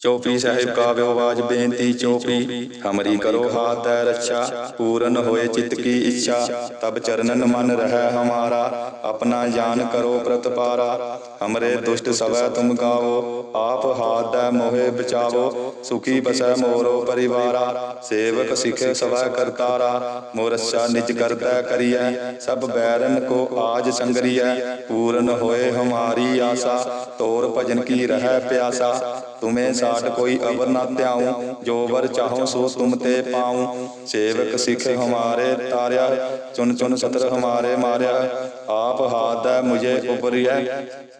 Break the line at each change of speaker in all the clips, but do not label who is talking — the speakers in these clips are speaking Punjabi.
ਚੌਪੀ ਸਾਹਿਬ ਕਾ ਵਿਵਾਜ ਬੇਨਤੀ ਚੌਪੀ। ਹਮਰੀ ਕਰੋ ਹਾਥ ਹੈ ਰੱਛਾ। ਪੂਰਨ ਹੋਏ ਚਿਤ ਕੀ ਇੱਛਾ। ਤਬ ਚਰਨਨ ਮਨ ਰਹਿ ਹਮਾਰਾ। ਆਪਣਾ ਜਾਨ ਕਰੋ ਪ੍ਰਤਪਾਰਾ ਹਮਰੇ ਦੁਸ਼ਟ ਸਵੈ ਤੁਮ ਗਾਵੋ। ਆਪ ਹਾਥ ਹੈ ਮੋਹਿ ਬਚਾਵੋ। ਸੁਖੀ ਬਸੈ ਮੋਰੋ ਪਰਿਵਾਰਾ। ਸੇਵਕ ਸਿਖੇ ਸਵੈ ਕਰਤਾਰਾ। ਮੋਰਛਾ ਨਿਜ ਕਰਤਾ ਕਰੀਐ। ਸਭ ਬੈਰਨ ਕੋ ਆਜ ਸੰਗਰੀਐ। ਪੂਰਨ ਹੋਏ ਹਮਾਰੀ ਆਸਾ। ਤੋਰ ਭਜਨ ਕੀ ਰਹਿ ਪਿਆਸਾ ਤੁਮੇ ਸਾਡ ਕੋਈ ਅਵਰ ਨਾ ਧਿਆਉ, ਜੋ ਵਰ ਚਾਹੋ ਸੋ ਤੁਮ ਤੇ ਪਾਉ। ਸੇਵਕ ਸਿਖ ਹਮਾਰੇ ਤਾਰਿਆ ਚੁਨ ਚੁਨ ਸਤਰ ਹਮਾਰੇ ਮਾਰਿਆ। ਆਪ ਹਾਥ ਮੁਝੇ ਉਪਰਿਐ,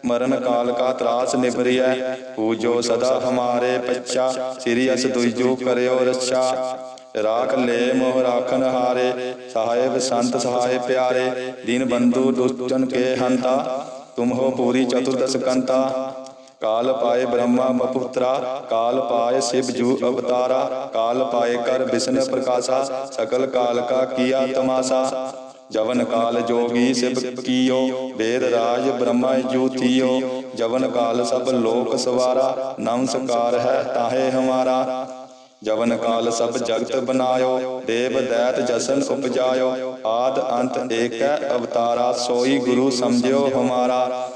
ਮਰਨ ਕਾਲ ਕਾ ਤਰਾਸ ਨਿਬਰਿਐ ਪੂਜੋ ਸਦਾ ਹਮਾਰੇ ਪੱਛਾ, ਸ੍ਰੀ ਅਸ ਦੁਇਜੋ ਕਰਿਓ ਰੱਛਾ। ਰਾਖ ਲੈ ਮੋਹ ਰਾਖਨ ਹਾਰੇ, ਸਾਹਿਬ ਸੰਤ ਸਹਾਇ ਪਿਆਰੇ। ਦੀਨ ਬੰਧੂ ਦੁਸ਼ਟਨ ਕੇ ਹੰਤਾ, ਤੁਮ ਹੋ ਪੂਰੀ ਚਤੁਰਦਸ ਕੰਤਾ। ਕਾਲ ਪਾਏ ਬ੍ਰਹਮਾ ਮਪੁੱਤਰਾ, ਕਾਲ ਪਾਏ ਸਿਵ ਜੂ ਅਵਤਾਰਾ, ਕਾਲ ਪਾਏ ਕਰ ਬਿਸ਼ਨ ਪ੍ਰਕਾਸ਼ਾ, ਸਕਲ ਕਾਲ ਕਾ ਕੀਆ ਤਮਾਸਾ। ਜਵਨ ਕਾਲ ਜੋਗੀ ਸਿਵ ਕੀਓ, ਵੇਦ ਰਾਜ ਬ੍ਰਹਮਾ ਜੂਤੀਓ ਜਵਨ ਕਾਲ ਸਭ ਲੋਕ ਸਵਾਰਾ ਨਮਸਕਾਰ ਹੈ ਤਾਹੇ ਹਮਾਰਾ। ਜਵਨ ਕਾਲ ਸਭ ਜਗਤ ਬਨਾਇਓ, ਦੇਵ ਦੈਤ ਜਸਨ ਉਪਜਾਇਓ। ਆਦ ਅੰਤ ਏਕੈ ਅਵਤਾਰਾ, ਸੋਈ ਗੁਰੂ ਸਮਝਿਓ ਹਮਾਰਾ।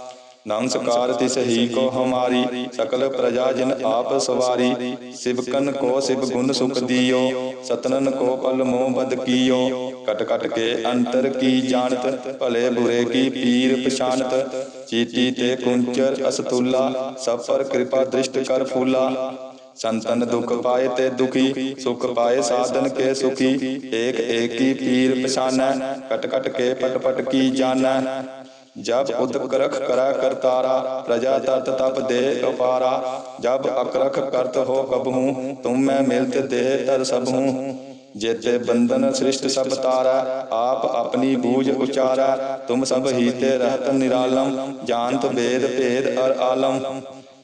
ਨਮਸਕਾਰ ਤਿਸ ਹੀ ਕੋ ਹਮਾਰੀ, ਸਕਲ ਪ੍ਰਜਾ ਜਿਨ ਆਪ ਸਵਾਰੀ। ਸਿਵਕਨ ਕੋ ਸਿਵ ਗੁਣ ਸੁਖ ਦਿਓ, ਸਤਨਨ ਕੋ ਪਲ ਮੋਹ ਬਦ ਕੀਓ। ਕਟ ਕਟ ਕੇ ਅੰਤਰ ਕੀ ਜਾਣਤ, ਭਲੇ ਬੁਰੇ ਕੀ ਪੀਰ ਪਛਾਨਤ ਚੀਤੀ ਤੇ ਕੁੰਚਰ ਅਸਤੁਲਾ, ਸਭ ਪਰ ਕਿਰਪਾ ਦ੍ਰਿਸ਼ਟ ਕਰ ਫੂਲਾ। ਸੰਤਨ ਦੁਖ ਪਾਏ ਤੇ ਦੁਖੀ, ਸੁਖ ਪਾਏ ਸਾਧਨ ਕੇ ਸੁਖੀ। ਏਕ ਏਕੀ ਪੀਰ ਪਛਾਨੈ, ਕਟ ਕਟ ਕੇ ਪਟ ਪਟ ਕੀ ਜਾਣੈ। ਜਬ ਉਦਕ ਰਖ ਕਰਾ ਕਰਤਾਰਾ ਪ੍ਰਜਾ ਤਤ ਤਪ ਦੇ ਅਪਾਰਾ ਜਬ ਅਕਰਖ ਕਰਤ ਹੋ ਕਬਹੂ ਤੁਮ ਮੈਂ ਮਿਲਤ ਦੇ ਤਰ ਸਭ ਹੂੰ ਜੇਤੇ ਬੰਧਨ ਸ੍ਰਿਸ਼ਟ ਸਭ ਤਾਰਾ ਆਪ ਆਪਣੀ ਬੂਝ ਉਚਾਰਾ ਤੁਮ ਸਭ ਹੀ ਤੇ ਰਹਤ ਨਿਰਾਲਮ ਜਾਣਤ ਵੇਦ ਭੇਦ ਅਰ ਆਲਮ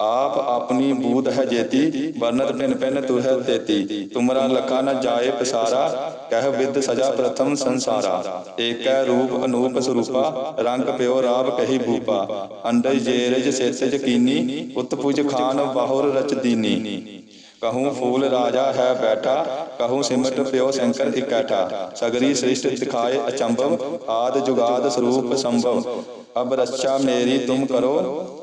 ਆਪ ਆਪਣੀ ਬੂਧ ਹੈ ਜੇਤੀ, ਵਰਨਤ ਪਿਨ ਪਿਨ ਤੁਹ ਤੇਤੀ। ਤੁਮਰਾ ਲਖਾ ਨ ਜਾਏ ਪਸਾਰਾ, ਕਹਿ ਵਿਦ ਸਜਾ ਪ੍ਰਥਮ ਸੰਸਾਰਾ। ਏਕੈ ਰੂਪ ਅਨੂਪ ਸਰੂਪਾ, ਰੰਗ ਪਿਓ ਰਾਵ ਕਹੀ ਭੂਪਾ। ਅੰਡਜ ਜੇਰਜ ਸੇਤਜ ਕੀਨੀ ਉਤਪੁਜ ਖਾਨ ਬਾਹੁਰ ਰਚ ਦੀਨੀ। ਕਹੂੰ ਫੂਲ ਰਾਜਾ ਹੈ ਬੈਠਾ, ਕਹੂੰ ਸਿਮਟ ਪਿਓ ਸ਼ੰਕਰ ਇਕੈਠਾ। ਸਗਰੀ ਸ੍ਰਿਸ਼ਟ ਦਿਖਾਏ ਅਚੰਭਵ, ਆਦ ਜੁਗਾਦ ਸਰੂਪ ਸੰਭਵ। ਅਬ ਰੱਛਾ ਮੇਰੀ ਤੁਮ ਕਰੋ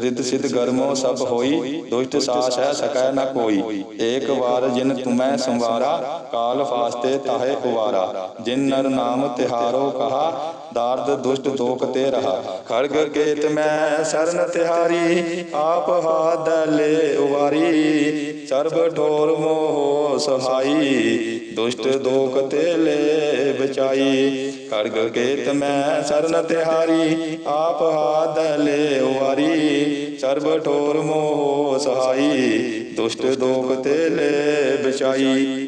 ਰਿੱਧ ਸਿਧ ਗਰਮੋ ਸਭ ਹੋਈ, ਦੁਸ਼ਟ ਸਾਸ ਹੈ ਸਕੈ ਨ ਕੋਈ। ਏਕ ਵਾਰ ਜਿਨ ਤੁਮੈ ਸੰਵਾਰਾ, ਕਾਲ ਫਾਸਤੇ ਤਾਹੇ ਕੁਵਾਰਾ ਜਿਨ ਨਰ ਨਾਮ ਤਿਹਾਰੋ ਕਹਾ ਦਾਰਦ ਦੁਸ਼ਟ ਦੋਖ ਤੇ ਰਹਾ। ਖੜਗ ਕੇਤ ਮੈਂ ਸਰਨ ਤਿਹਾਰੀ, ਆਪ ਹਾਦਲੇ ਉਵਾਰੀ। ਸਰਬ ਠੋਰ ਮੋਹ ਸਹਾਈ, ਦੁਸ਼ਟ ਦੋਖ ਤੇ ਲੈ ਬਚਾਈ। ਖੜਗ ਕੇਤ ਮੈਂ ਸਰਨ ਤਿਹਾਰੀ, ਆਪ ਹਾਦਲੇ ਉਵਾਰੀ। ਸਰਬ ਠੋਰ ਮੋਹ ਸਹਾਈ, ਦੁਸ਼ਟ ਦੋਖ ਤੇ ਲੈ ਬਚਾਈ।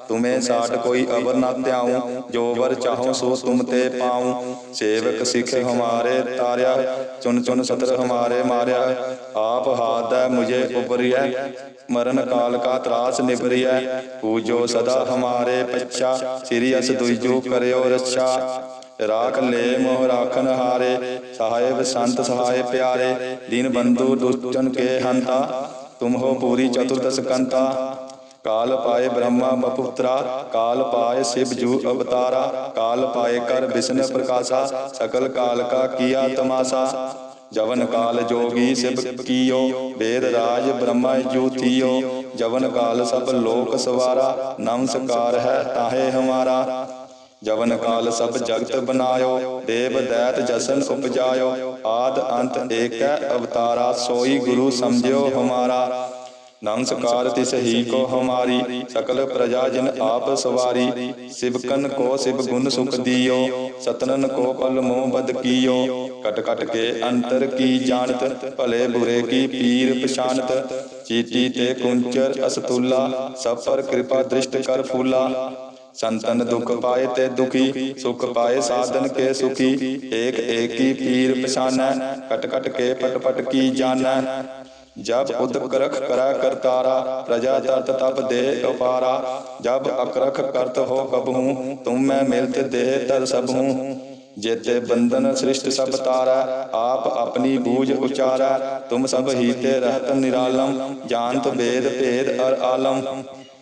ਤੁਮੇ ਸਾਡ ਕੋਈ ਅਵਰ ਨਾ ਧਿਆਉ ਜੋ ਵਰ ਚਾਹੋ ਸੋ ਤੁਮ ਤੇ ਪਾਉ। ਸੇਵਕ ਸਿਖ ਹਮਾਰੇ ਤਾਰਿਆ ਚੁਨ ਚੁਨ ਸਤਰ ਹਮਾਰੇ ਮਾਰਿਆ। ਆਪ ਹਾਥ ਹੈ ਮੁਝੇ ਉਪਰਿਐ ਮਰਨ ਕਾਲ ਕਾ ਤਰਾਸ ਨਿਬਰਿਐ ਪੂਜੋ ਸਦਾ ਹਮਾਰੇ ਪੱਛਾ। ਸ੍ਰੀ ਅਸ ਦੁਇਜੋ ਕਰਿਓ ਰੱਛਾ। ਰਾਖ ਲੈ ਮੋਹ ਰਾਖਨ ਹਾਰੇ। ਸਾਹਿਬ ਸੰਤ ਸਹਾਇ ਪਿਆਰੇ। ਦੀਨ ਬੰਧੂ ਦੁਸ਼ਟਨ ਕੇ ਹੰਤਾ। ਤੁਮ ਹੋ ਪੂਰੀ ਚਤੁਰਦਸ ਕੰਤਾ। ਕਾਲ ਪਾਏ ਬ੍ਰਹਮਾ ਬਪੁੱਤਰਾ ਕਾਲ ਪਾਏ ਸਿਵ ਜੂ ਅਵਤਾਰਾ, ਕਾਲ ਪਾਏ ਕਰ ਵਿਸ਼ਨ ਪ੍ਰਕਾਸ਼ਾ, ਸਕਲ ਕਾਲ ਕਾ ਕੀਆ ਤਮਾਸਾ। ਜਵਨ ਕਾਲ ਜੋਗੀ ਸਿਵ ਕੀਓ, ਵੇਦ ਰਾਜ ਬ੍ਰਹਮਾ ਜੋਤੀਓ ਜਵਨ ਕਾਲ ਸਭ ਲੋਕ ਸਵਾਰਾ, ਨਮਸਕਾਰ ਹੈ ਤਾਹੇ ਹਮਾਰਾ। ਜਵਨ ਕਾਲ ਸਭ ਜਗਤ ਬਨਾਇਓ, ਦੇਵ ਦੈਤ ਜਸਨ ਉਪਜਾਇਓ। ਆਦ ਅੰਤ ਏਕੈ ਅਵਤਾਰਾ, ਸੋਈ ਗੁਰੂ ਸਮਝਿਓ ਹਮਾਰਾ। नमस्कार तिस ही को हमारी सकल प्रजा जिन आप सवारी शिवकन को शिव गुण सुख दियो सतनन को पल मोह बद कियो कट कट के अंतर की जानत भले बुरे की पीर पछानत चीटी ते कुंचर असतुल्ला सब पर कृपा दृष्ट कर फूला संतन दुख पाए ते दुखी सुख पाए साधन के सुखी एक एक की पीर पछाना कट कट के पट पट की जाना जब उदक रख करा करतारा प्रजा तरत तप दे अपारा जब अकरख करत हो कब हूँ तुम मैं मिलत दे तर सब हूँ जेते बंधन सृष्ट सब तारा आप अपनी बूझ उचारा तुम सब ही ते रहत निरालम जानत वेद भेद अर आलम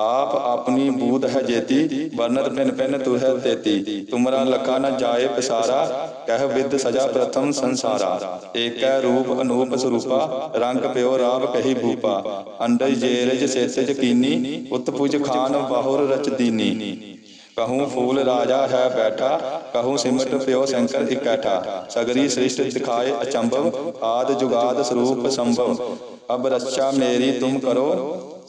ਆਪ ਆਪਣੀ ਬੂਧ ਹੈ ਜੇਤੀ, ਵਰਨਤ ਪਿਨ ਪਿਨ ਤੁਹੈ ਤੇਤੀ। ਤੁਮਰਾ ਲਖਾ ਨ ਜਾਏ ਪਸਾਰਾ, ਕਹਿ ਵਿਦ ਸਜਾ ਪ੍ਰਥਮ ਸੰਸਾਰਾ। ਏਕੈ ਰੂਪ ਅਨੂਪ ਸਰੂਪਾ, ਰੰਗ ਪਿਓ ਰਾਵ ਕਹੀ ਭੂਪਾ। ਅੰਡਜ ਜੇਰਜ ਸੇਤਜ ਕੀਨੀ ਉਤਪੁਜ ਖਾਨ ਬਾਹੁਰ ਰਚ ਦੀਨੀ। ਕਹੂੰ ਫੂਲ ਰਾਜਾ ਹੈ ਬੈਠਾ, ਕਹੂੰ ਸਿਮਟ ਪਿਓ ਸ਼ੰਕਰ ਇਕੱਠਾ। ਸਗਰੀ ਸ੍ਰਿਸ਼ਟ ਦਿਖਾਏ ਅਚੰਭਵ, ਆਦ ਜੁਗਾਦ ਸਰੂਪ ਸੰਭਵ। ਅਬ ਰੱਛਾ ਮੇਰੀ ਤੁਮ ਕਰੋ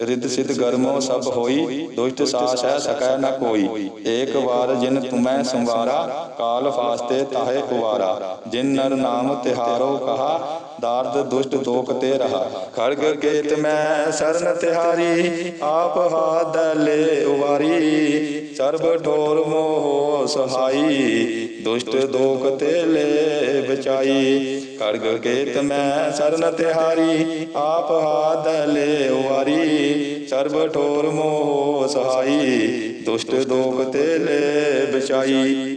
ਰਿੱਧ ਸਿਧ ਗਰਮੋ ਸਭ ਹੋਈ, ਦੁਸ਼ਟ ਸਾਸ ਹੈ ਸਕੈ ਨ ਕੋਈ। ਏਕ ਵਾਰ ਜਿਨ ਤੁਮੈ ਸੰਵਾਰਾ, ਕਾਲ ਫਾਸਤੇ ਤਾਹੇ ਕੁਵਾਰਾ। ਜਿਨ ਨਰ ਨਾਮ ਤਿਹਾਰੋ ਕਹਾ, ਦਾਰਦ ਦੁਸ਼ਟ ਦੋਖ ਤੇ ਰਹਾ। ਖੜਗ ਕੇਤ ਮੈਂ ਸਰਨ ਤਿਹਾਰੀ, ਆਪ ਹਾਦ ਲੈ ਉਵਾਰੀ। ਸਰਬ ਠੋਰ ਮੋਹ ਸਹਾਈ, ਦੁਸ਼ਟ ਦੋਖ ਤੇ ਲੈ ਬਚਾਈ ਖੜਗ ਕੇਤ ਮੈਂ ਸਰਨ ਤਿਹਾਰੀ, ਆਪ ਹਾਦ ਲੈ ਉਵਾਰੀ। ਸਰਬ ਠੋਰ ਮੋਹ ਸਹਾਈ ਦੁਸ਼ਟ ਦੋਖ ਤੇ ਲੈ ਬਚਾਈ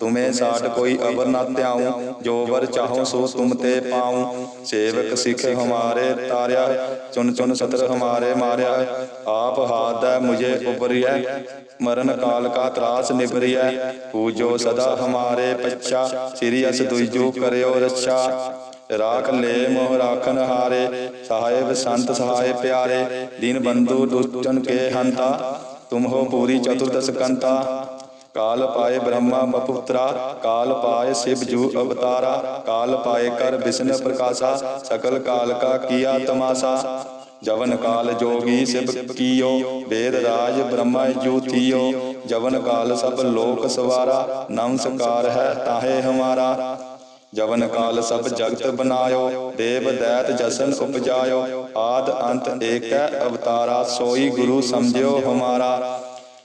ਤੁਮੇ ਸਾਟ ਕੋਈ ਅਵਰ ਨਾ ਧਿਆਉ ਜੋ ਵਰ ਚਾਹੋ ਸੋ ਤੁਮ ਤੇ ਪਾਉ। ਸੇਵਕ ਸਿਖ ਹਮਾਰੇ ਤਾਰਿਆ ਚੁਨ ਚੁਨ ਸਤਰ ਹਮਾਰੇ ਮਾਰਿਆ। ਆਪ ਹਾਥ ਹੈ ਮੁਝੇ ਉਪਰਿਐ ਮਰਨ ਕਾਲ ਕਾ ਤਰਾਸ ਨਿਬਰਿਐ ਪੂਜੋ ਸਦਾ ਹਮਾਰੇ ਪੱਛਾ। ਸ੍ਰੀ ਅਸ ਦੁਇਜੋ ਕਰਿਓ ਰੱਛਾ। ਰਾਖ ਲੈ ਮੋਹ ਰਾਖਨ ਹਾਰੇ। ਸਾਹਿਬ ਸੰਤ ਸਹਾਇ ਪਿਆਰੇ। ਦੀਨ ਬੰਧੂ ਦੁਸ਼ਟਨ ਕੇ ਹੰਤਾ। ਤੁਮ ਹੋ ਪੂਰੀ ਚਤੁਰਦਸ ਕੰਤਾ। ਕਾਲ ਪਾਏ ਬ੍ਰਹਮਾ ਮਪੁੱਤਰਾ, ਕਾਲ ਪਾਏ ਸਿਵ ਜੂ ਅਵਤਾਰਾ, ਕਾਲ ਪਾਏ ਕਰ ਵਿਸ਼ਨ ਪ੍ਰਕਾਸ਼ਾ, ਸਕਲ ਕਾਲ ਕਾ ਕੀਆ ਤਮਾਸਾ। ਜਵਨ ਕਾਲ ਜੋਗੀ ਸਿਬ ਕੀਓ, ਵੇਦ ਰਾਜ ਬ੍ਰਹਮਾ ਜੂਤੀਓ ਜਵਨ ਕਾਲ ਸਭ ਲੋਕ ਸਵਾਰਾ, ਨਮਸਕਾਰ ਹੈ ਤਾਹੇ ਹਮਾਰਾ। ਜਵਨ ਕਾਲ ਸਭ ਜਗਤ ਬਨਾਇਓ, ਦੇਵ ਦੈਤ ਜਸਨ ਉਪਜਾਇਓ। ਆਦ ਅੰਤ ਏਕੈ ਅਵਤਾਰਾ, ਸੋਈ ਗੁਰੂ ਸਮਝਿਓ ਹਮਾਰਾ।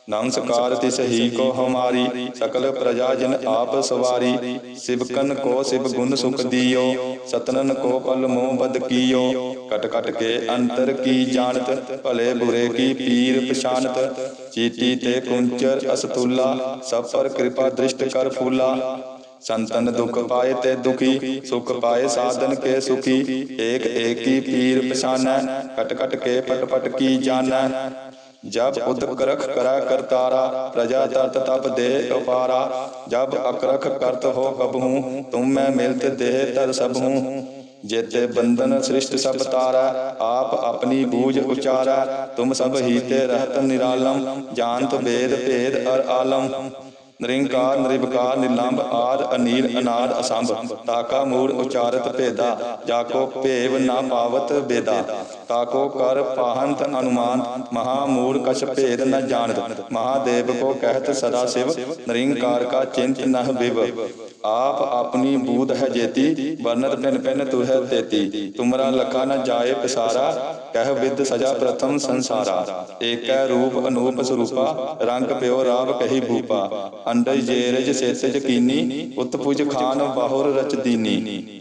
नमस्कार तिस ही को हमारी सकल प्रजा जिन आप सवारी शिवकन को शिव गुण सुख दियो सतनन को पल मोह बद कियो कट कट के अंतर की जानत भले बुरे की पीर पछानत चीटी ते कुंचर असतुल्ला सब पर कृपा दृष्ट कर फूला संतन दुख पाए ते दुखी सुख पाए साधन के सुखी एक एक की पीर पछाना कट कट के पट पट की ਜਬ ਉਦਕ ਰਖ ਕਰਾ ਕਰਤਾਰਾ ਪ੍ਰਜਾ ਤਰਤ ਤਪ ਦੇ ਉਪਾਰਾ। ਜਬ ਅਕਰਖ ਕਰਤ ਹੋ ਕਬਹੂ ਤੁਮ ਮੈਂ ਮਿਲਤ ਦੇ ਤਰ ਸਭੂ। ਜੇਤੇ ਬੰਧਨ ਸ੍ਰਿਸ਼ਟ ਸਭ ਤਾਰਾ ਆਪ ਆਪਣੀ ਬੂਝ ਉਚਾਰਾ। ਤੁਮ ਸਭ ਹੀ ਤੇ ਰਹਤ ਨਿਰਾਲਮ। ਜਾਣਤ ਵੇਦ ਭੇਦ ਅਰ ਆਲਮ। ਨਿਰੰਕਾਰ ਨਿਰਵਕਾਰ ਨਿਲੰਬ ਆਦ ਅਨੀਲ ਅਨਾਦ ਅਸੰਭ। ਤਾਕਾ ਮੂੜ ਉਚਾਰਤ ਭੇਦਾ। ਜਾ ਕੋ ਭੇਵ ਨਾ ਪਾਵਤ ਬੇਦਾ ਤਾਕੋ ਕਰ ਪਾਹੰਤ ਅਨੁਮਾਨ ਮਹਾ ਮੂੜ ਕਛ ਭੇਦ ਨ ਜਾਣਤ ਮਹਾਦੇਵ ਕੋ ਕਹਿਤ ਸਦਾ ਸਿਵ, ਨਿਰੰਕਾਰ ਕਾ ਚਿੰਤ ਨਹ ਵਿਵ। ਆਪ ਆਪਣੀ ਬੂਧ ਹੈ ਜੇਤੀ, ਵਰਨਤ ਪਿਨ ਪਿਨ ਤੁਹੈ ਤੇਤੀ। ਤੁਮਰਾ ਲਖਾ ਨ ਜਾਏ ਪਸਾਰਾ, ਕਹਿ ਵਿਦ ਸਜਾ ਪ੍ਰਥਮ ਸੰਸਾਰਾ। ਏਕੈ ਰੂਪ ਅਨੂਪ ਸਰੂਪਾ, ਰੰਗ ਪਿਓ ਰਾਵ ਕਹੀ ਭੂਪਾ। ਅੰਡਜ ਜੇਰਜ ਸੇਤਜ ਕੀਨੀ, ਉਤਪੁਜ ਖਾਨ ਬਾਹੁਰ ਰਚ ਦੀਨੀ।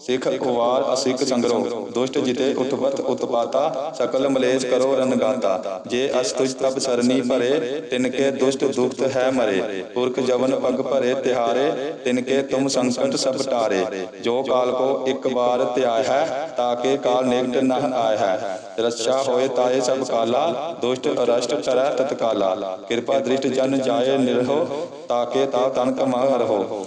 ਸਿੱਖ ਕੁਵਾਰ ਅਸਿੱਖ ਸੰਗਰੋ ਦੁਸ਼ਟ ਜਿਤੇ ਉਤਪਤ, ਉਤਪਾਤਾ, ਸਕਲ ਮਲੇਸ਼ ਕਰੋ ਰਨਗਾਤਾ ਜੇ ਅਸ ਤੁਜ ਤਬ ਸਰਨੀ ਭਰੇ, ਤਿਨਕੇ ਦੁਸ਼ਟ ਦੁਖਤ ਹੈ ਮਰੇ। ਪੁਰਖ ਜਵਨ ਪਗ ਭਰੇ, ਤਿਹਾਰੇ, ਤਿਨਕੇ ਤੁਮ ਸੰਕਟ ਸਭ ਟਾਰੇ। ਜੋ ਕਾਲ ਕੋ ਇੱਕ ਵਾਰ ਧਿਆਇ ਹੈ, ਤਾਕੇ ਕਾਲ ਨਿਕਟ ਨਹ ਆਇ ਹੈ। ਰੱਛਾ ਹੋਏ ਤਾਏ ਸਭ ਕਾਲਾ, ਦੁਸ਼ਟ ਅਰਸ਼ਟ ਕਰੈ ਤਤਕਾਲਾ। ਕਿਰਪਾ ਦ੍ਰਿਸ਼ਟ ਜਨ ਜਾਏ ਨਿਰਹੋ, ਤਾਕੇ ਤਾ ਤਨ ਕਮਾ ਰਹੋ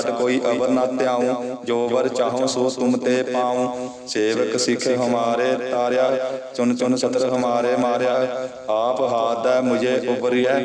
ਸਾਟ ਕੋਈ ਅਵਰ ਨਾ ਧਿਆਉ, ਜੋ ਵਰ ਚਾਹੋ ਸੋ ਤੁਮ ਤੇ ਪਾਉ। ਸੇਵਕ ਸਿੱਖ ਹਮਾਰੇ ਤਾਰਿਆ ਚੁਨ ਚੁਨ ਸਤਰ ਹਮਾਰੇ ਮਾਰਿਆ। ਆਪ ਹਾਥ ਮੁਝੇ ਉਬਰਿਐ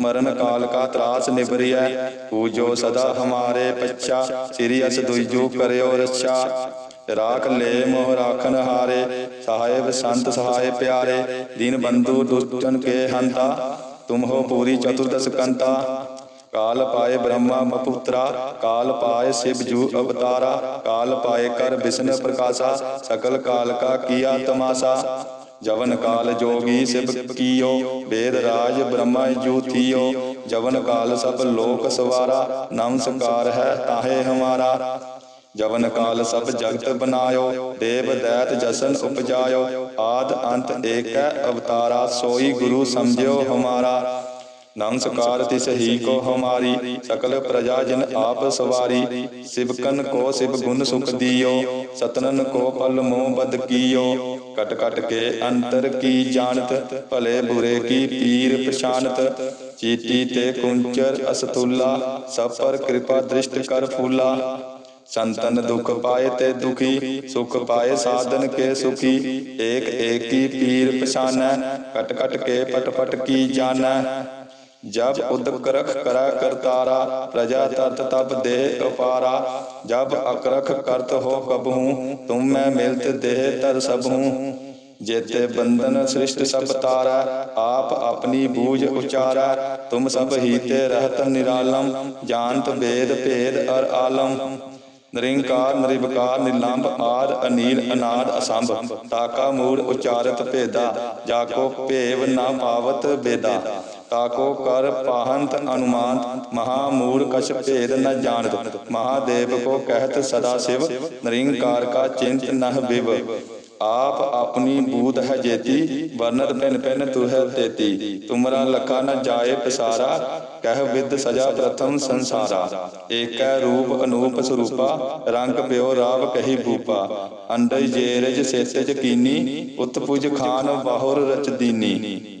ਮਰਨ ਕਾਲ ਕਾ ਤਰਾਸ ਨਿਬਰਿਐ ਪੂਜੋ ਸਦਾ ਹਮਾਰੇ ਪੱਛਾ, ਸ੍ਰੀ ਅਸ ਦੁਇਜੂ ਕਰਿਓ ਰੱਛਾ। ਰਾਖ ਲੈ ਮੋਹ ਰਾਖਨ ਹਾਰੇ, ਸਾਹਿਬ ਸੰਤ ਸਹਾਇ ਪਿਆਰੇ। ਦੀਨ ਬੰਧੂ ਦੁਸ਼ਟਨ ਕੇ ਹੰਤਾ, ਤੁਮ ਹੋ ਪੂਰੀ ਚਤੁਰਦਸ ਕੰਤਾ। ਕਾਲ ਪਾਏ ਬ੍ਰਹਮਾ ਮਪੁੱਤਰਾ ਕਾਲ ਪਾਏ ਸਿਵ ਜੂ ਅਵਤਾਰਾ ਕਾਲ ਪਾਏ ਕਰ ਵਿਸ਼ਨ ਪ੍ਰਕਾਸ਼ਾ ਸਕਲ ਕਾਲ ਕਾ ਕੀਆ ਤਮਾਸਾ ਜਵਨ ਕਾਲ ਜੋਗੀ ਸਿਵ ਕੀਓ ਵੇਦ ਰਾਜ ਬ੍ਰਹਮਾ ਜੂ ਥੀਓ ਜਵਨ ਕਾਲ ਸਭ ਲੋਕ ਸਵਾਰਾ ਨਮਸਕਾਰ ਹੈ ਤਾਹੇ ਹਮਾਰਾ ਜਵਨ ਕਾਲ ਸਭ ਜਗਤ ਬਨਾਇਓ ਦੇਵ ਦੈਤ ਜਸਨ ਉਪਜਾਇਓ ਆਦ ਅੰਤ ਏਕੈ ਅਵਤਾਰਾ ਸੋਈ ਗੁਰੂ ਸਮਝਿਓ ਹਮਾਰਾ ਨਮਸਕਾਰ ਤਿਸ ਹੀ ਕੋ ਹਮਾਰੀ ਸਕਲ ਪ੍ਰਜਾ ਜਨ ਆਪ ਸਵਾਰੀ ਸਿਵਕਨ ਕੋ ਸਿਵ ਗੁਣ ਸੁਖ ਦਿਓ, ਸਤਨਨ ਕੋ ਪਲ ਮੋਹ ਬਦ ਕੀਓ। ਕਟ ਕਟ ਕੇ ਅੰਤਰ ਕੀ ਜਾਣਤ, ਭਲੇ ਬੁਰੇ ਕੀ ਪੀਰ ਪਛਾਨਤ ਚੀਤੀ ਤੇ ਕੁੰਚਰ ਅਸਤੁਲਾ ਸਭ ਪਰ ਕਿਰਪਾ ਦ੍ਰਿਸ਼ਟ ਕਰ ਫੂਲਾ। ਸੰਤਨ ਦੁਖ ਪਾਏ ਤੇ ਦੁਖੀ, ਸੁਖ ਪਾਏ ਸਾਧਨ ਕੇ ਸੁਖੀ। ਏਕ ਏਕੀ ਪੀਰ ਪਛਾਨੈ, ਕਟ ਕਟ ਕੇ ਪਟ ਪਟ ਕੀ ਜਾਣੈ। ਜਬ ਉਦਕਰਖ ਕਰਾ ਕਰਤਾਰਾ, ਪ੍ਰਜਾ ਤਤ ਤਬ ਦੇਹ ਅਪਾਰਾ। ਜਬ ਅਕਰਖ ਕਰਤ ਹੋ ਕਬਹੂ, ਤੁਮ ਮੈਂ ਮਿਲਤ ਦੇਹ ਤਰ ਸਭੂ। ਜੇਤੇ ਬੰਧਨ ਸ੍ਰਿਸ਼ਟ ਸਭ ਤਾਰਾ, ਆਪ ਆਪਣੀ ਬੂਝ ਉਚਾਰਾ। ਤੁਮ ਸਭ ਹੀਤੇ ਰਹਤ ਨਿਰਾਲਮ, ਜਾਣਤ ਭੇਦ ਭੇਦ ਅਰ ਆਲਮ। ਨਿਰੰਕਾਰ, ਨਿਰਵਕਾਰ ਨਿਲੰਬ ਆਦ ਅਨੀਲ ਅਨਾਦ ਅਸੰਭ ਤਾਕਾ ਮੂੜ ਉਚਾਰਤ ਭੇਦਾ, ਜਾ ਕੋ ਭੇਵ ਨਾ ਪਾਵਤ ਬੇਦਾ। ਤਾਕੋ ਕਰ ਪਾਹੰਤ ਅਨੁਮਾਨਤ ਮਹਾ ਮੂੜ ਕਛ ਭੇਦ ਨ ਜਾਣਤ। ਮਹਾਦੇਵ ਕੋ ਕਹਿਤ ਸਦਾ ਸਿਵ, ਨਿਰੰਕਾਰ ਕਾ ਚਿੰਤ ਨਹ ਬਿਵ। ਆਪ ਆਪਣੀ ਬੂਤ ਹੈ ਜੇਤੀ, ਵਰਨਤ ਪਿਨ ਪਿਨ ਤੁਹਿ ਤੇਤੀ। ਤੁਮਰਾ ਲਖਾ ਨ ਜਾਏ ਪਸਾਰਾ, ਕਹਿ ਵਿਦ ਸਜਾ ਪ੍ਰਥਮ ਸੰਸਾਰਾ। ਏਕੈ ਰੂਪ ਅਨੂਪ ਸਰੂਪਾ, ਰੰਗ ਪਿਓ ਰਾਵ ਕਹੀ ਭੂਪਾ। ਅੰਡਜ ਜੇਰਜ ਸੇਤਜ ਕੀਨੀ, ਉਤਪੁਜ ਖਾਨ ਬਾਹੁਰ ਰਚ ਦੀਨੀ।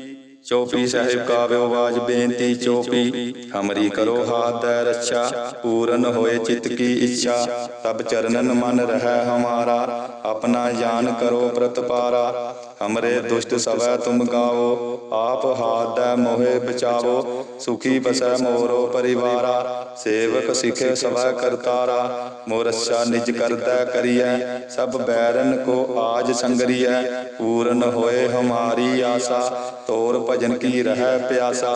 ਚੌਪੀ ਸਾਹਿਬ ਕਾਵਿਓ ਆਵਾਜ਼ ਬੇਨਤੀ ਚੌਪੀ। ਹਮਰੀ ਕਰੋ ਹਾਥ ਦੈ ਰੱਛਾ। ਪੂਰਨ ਹੋਏ ਚਿਤ ਕੀ ਇੱਛਾ। ਤਬ ਚਰਨਨ ਮਨ ਰਹਿ ਹਮਾਰਾ। ਆਪਣਾ ਜਾਨ ਕਰੋ ਪ੍ਰਤਪਾਰਾ। ਹਮਰੇ ਦੁਸ਼ਟ ਸਵੈ ਤੁਮ ਗਾਵੋ, ਆਪ ਹਾਥ ਦੈ ਮੋਹਿ ਬਚਾਵੋ, ਸੁਖੀ ਬਸੈ ਮੋਰੋ ਪਰਿਵਾਰਾ, ਸੇਵਕ ਸਿਖੇ ਸਵੈ ਕਰਤਾਰਾ, ਮੋਰਛਾ ਨਿਜ ਕਰਦਾ ਕਰੀਐ, ਸਭ ਬੈਰਨ ਕੋ ਆਜ ਸੰਗਰੀਐ, ਪੂਰਨ ਹੋਏ ਹਮਾਰੀ ਆਸਾ, ਤੋਰ ਭਜਨ ਕੀ ਰਹਿ ਪਿਆਸਾ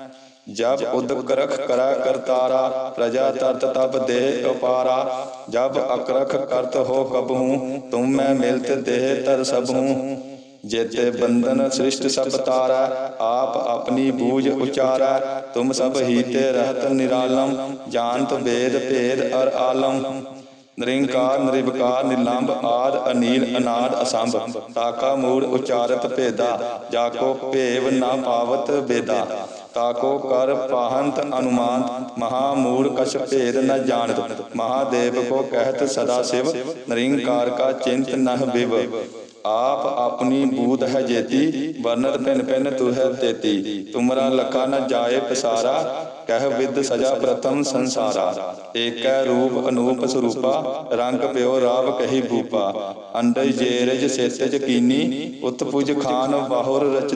ਜਬ ਉਦਕ ਰਖ ਕਰਾ ਕਰਤਾਰਾ ਪ੍ਰਜਾ ਤਰਤ ਤਬ ਦੇਹ ਉਪਾਰਾ। ਜਬ ਅਕਰਖ ਕਰਤ ਹੋ ਕਬਹੂ, ਤੁਮ ਮੈਂ ਮਿਲਤ ਦੇਹ ਤਰ ਸਭੂ ਜੇਤੇ ਬੰਧਨ ਸ੍ਰਿਸ਼ਟ ਸਭ ਤਾਰਾ, ਆਪ ਆਪਣੀ ਬੂਝ ਉਚਾਰਾ। ਤੁਮ ਸਭ ਹੀ ਤੇ ਰਹਤ ਨਿਰਾਲਮ, ਜਾਣਤ ਵੇਦ ਭੇਦ ਅਰ ਆਲਮ। ਨਿਰੰਕਾਰ, ਨਿਰਵਿਕਾਰ ਨਿਲੰਬ ਆਦ ਅਨੀਲ ਅਨਾਦ ਅਸੰਭ। ਤਾਕਾ ਮੂੜ ਉਚਾਰਤ ਭੇਦਾ ਜਾ ਕੋ ਭੇਵ ਨਾ ਪਾਵਤ ਬੇਦਾ ਤਾਕੋ ਕਰ ਪਾਹੰਤ ਅਨੁਮਾਨ ਮਹਾ ਮੂੜ ਕਛ ਭੇਦ ਨ ਜਾਣਤ। ਮਹਾਦੇਵ ਕੋ ਕਹਿਤ ਸਦਾ ਸਿਵ, ਨਿਰੰਕਾਰ ਕਾ ਚਿੰਤ ਨਹ ਬਿਵ। ਆਪ ਆਪਣੀ ਬੂਤ ਹੈ ਜੇਤੀ ਵਰਨਰ ਪਿੰਨ ਪਿੰਨ ਤੂ ਹੈ ਤੇਤੀ। ਤੁਮਰਾ ਲਖਾ ਨ ਜਾਏ ਪਸਾਰਾ, ਕਹਿ ਵਿਦ ਸਜਾ ਪ੍ਰਥਮ ਸੰਸਾਰਾ। ਏਕੈ ਰੂਪ ਅਨੂਪ ਸਰੂਪਾ, ਰੰਗ ਪਿਓ ਰਾਵ ਕਹੀ ਭੂਪਾ। ਅੰਡਜ ਜੇਰਜ ਸੇਤਜ ਕੀਨੀ, ਉਤਪੁਜ ਖਾਨ ਬਾਹਰ ਰਚ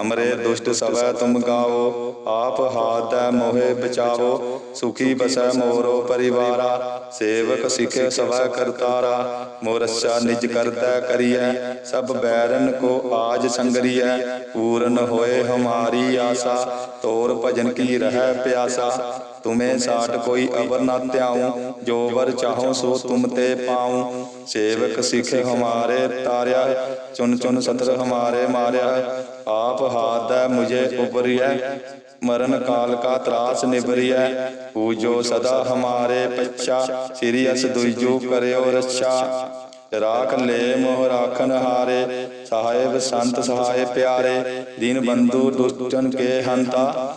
ਹਮਰੇ ਦੁਸ਼ਟ ਸਵੈ ਤੁਮ ਗਾਓ, ਆਪ ਹਾਥ ਦੈ ਮੋਹਿ ਬਚਾਵੋ, ਸੁਖੀ ਬਸੈ ਮੋਰੋ ਪਰਿਵਾਰਾ, ਸੇਵਕ ਸਿਖੇ ਸਵੈ ਕਰਤਾਰਾ, ਮੋਰਛਾ ਨਿਜ ਕਰਤਾ ਕਰੀਐ, ਸਭ ਬੈਰਨ ਕੋ ਆਜ ਸੰਗਰੀਐ, ਪੂਰਨ ਹੋਏ ਹਮਾਰੀ ਆਸਾ, ਤੋਰ ਭਜਨ ਕੀ ਰਹਿ ਪਿਆਸਾ ਤੁਮੇ ਸਾਟ ਕੋਈ ਅਵਰ ਨਾ ਧਿਆਉ ਜੋ ਵਰ ਚਾਹੋ ਸੋ ਤੁਮ ਤੇ ਪਾਉ। ਸੇਵਕ ਸਿਖ ਹਮਾਰੇ ਤਾਰਿਆ ਚੁਨ ਚੁਨ ਸਤਰ ਹਮਾਰੇ ਮਾਰਿਆ। ਆਪ ਹਾਥ ਦੈ ਮੁਝੇ ਉਪਰਿਐ ਮਰਨ ਕਾਲ ਕਾ ਤਰਾਸ ਨਿਬਰਿਐ ਪੂਜੋ ਸਦਾ ਹਮਾਰੇ ਪੱਛਾ। ਸ੍ਰੀ ਅਸ ਦੁਇਜੋ ਕਰਿਓ ਰੱਛਾ। ਰਾਖ ਲੈ ਮੋਹ ਰਾਖਨ ਹਾਰੇ। ਸਾਹਿਬ ਸੰਤ ਸਹਾਇ ਪਿਆਰੇ। ਦੀਨ ਬੰਧੂ ਦੁਸ਼ਟਨ ਕੇ ਹੰਤਾ।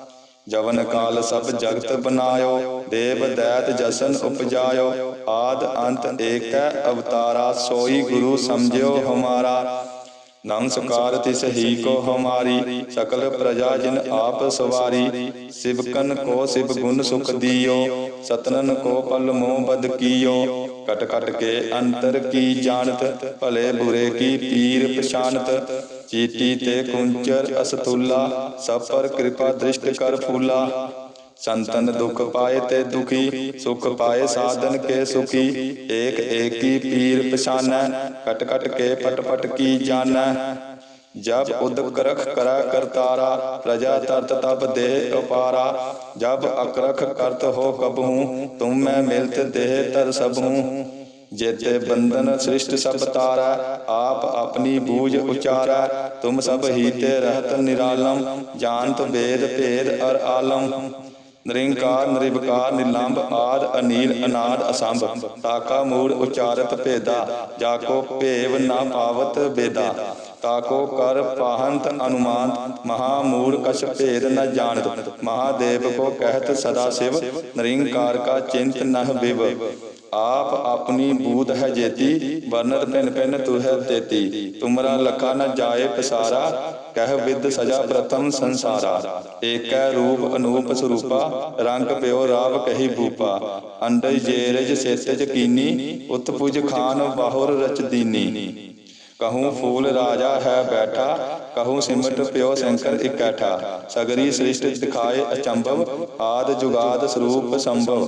ਜਵਨ ਕਾਲ ਸਭ ਜਗਤ ਬਨਾਇਓ, ਦੇਵ ਦੈਤ ਜਸਨ ਉਪਜਾਇਓ, ਆਦ ਅੰਤ ਏਕੈ ਅਵਤਾਰਾ, ਸੋਈ ਗੁਰੂ ਸਮਝਿਓ ਹਮਾਰਾ। ਨਮਸਕਾਰ ਤਿਸ ਹੀ ਕੋ ਹਮਾਰੀ, ਸਕਲ ਪ੍ਰਜਾ ਜਿਨ ਆਪ ਸਵਾਰੀ। ਸਿਵਕਨ ਕੋ ਸਿਵ ਗੁਣ ਸੁਖ ਦਿਓ, ਸਤਨਨ ਕੋ ਪਲ ਮੋਹ ਬਦ ਕੀਓ। ਕਟ ਕਟ ਕੇ ਅੰਤਰ ਕੀ ਜਾਣਤ, ਭਲੇ ਬੁਰੇ ਕੀ ਪੀਰ ਪਛਾਨਤ ਚੀਟੀ ਤੇ ਕੁੰਚਰ ਅਸਤੁਲਾ ਸਭ ਪਰ ਕਿਰਪਾ ਦ੍ਰਿਸ਼ਟ ਕਰ ਫੂਲਾ। ਸੰਤਨ ਦੁਖ ਪਾਏ ਤੇ ਦੁਖੀ ਸੁਖ ਪਾਏ ਸਾਧਨ ਕੇ ਸੁਖੀ। ਏਕ ਏਕੀ ਪੀਰ ਪਛਾਨੈ ਕਟ ਕਟ ਕੇ ਪਟ ਪਟ ਕੀ ਜਾਣੈ। ਜਬ ਉਦਕ ਰਖ ਕਰਾ ਕਰਤਾਰਾ ਪ੍ਰਜਾ ਤਰਤ ਤਬ ਦੇਹ ਉਪਾਰਾ ਜਬ ਅਕਰਖ ਕਰਤ ਹੋ ਕਬਹੂ ਤੁਮ ਮੈਂ ਮਿਲਤ ਦੇਹ ਤਰ ਸਭੂ। ਜੇਤੇ ਬੰਧਨ ਸ੍ਰਿਸ਼ਟ ਸਭ ਤਾਰਾ, ਆਪ ਆਪਣੀ ਬੂਝ ਉਚਾਰਾ, ਤੁਮ ਸਭ ਹੀ ਰਹਤ ਨਿਰਾਲਮ, ਜਾਣਤ ਵੇਦ ਭੇਦ ਅਰ ਆਲਮ। ਨਿਰੰਕਾਰ, ਨਿਰਵਕਾਰ ਨਿਲੰਬ ਆਦ, ਅਨੀਲ, ਅਨਾਦ, ਅਸੰਭ, ਤਾਕਾ ਮੂੜ ਉਚਾਰਤ ਭੇਦਾ ਜਾ ਕੋ ਭੇਵ ਨਾ ਪਾਵਤ ਬੇਦਾ ਤਾਕੋ ਕਰ ਪਾਹੰਤ ਅਨੁਮਾਨ ਮਹਾ ਮੂੜ ਕਛ ਭੇਦ ਨ ਜਾਣਤ। ਮਹਾਦੇਵ ਕੋ ਕਹਿਤ ਸਦਾ ਸਿਵ, ਨਿਰੰਕਾਰ ਕਾ ਚਿੰਤ ਨਹ ਬਿਵ ਆਪ ਆਪਣੀ ਬੂਧ ਹੈ ਜੇਤੀ ਵਰਨਤ ਪਿਨ ਪਿਨ ਤੁਹੈ ਤੇਤੀ। ਤੁਮਰਾ ਲਖਾ ਨ ਜਾਏ ਪਸਾਰਾ, ਕਹਿ ਵਿਦ ਸਜਾ ਪ੍ਰਥਮ ਸੰਸਾਰਾ। ਏਕੈ ਰੂਪ ਅਨੂਪ ਸਰੂਪਾ, ਰੰਗ ਪਿਓ ਰਾਵ ਕਹੀ ਭੂਪਾ। ਅੰਡਜ ਜੇਰਜ ਸੇਤਜ ਕੀਨੀ ਉਤਪੁਜ ਖਾਨ ਬਾਹੁਰ ਰਚ ਦੀਨੀ। ਕਹੂੰ ਫੂਲ ਰਾਜਾ ਹੈ ਬੈਠਾ, ਕਹੂੰ ਸਿਮਟ ਪਿਓ ਸ਼ੰਕਰ ਇਕੱਠਾ। ਸਗਰੀ ਸ੍ਰਿਸ਼ਟ ਦਿਖਾਏ ਅਚੰਭਵ, ਆਦ ਜੁਗਾਦ ਸਰੂਪ ਸੰਭਵ।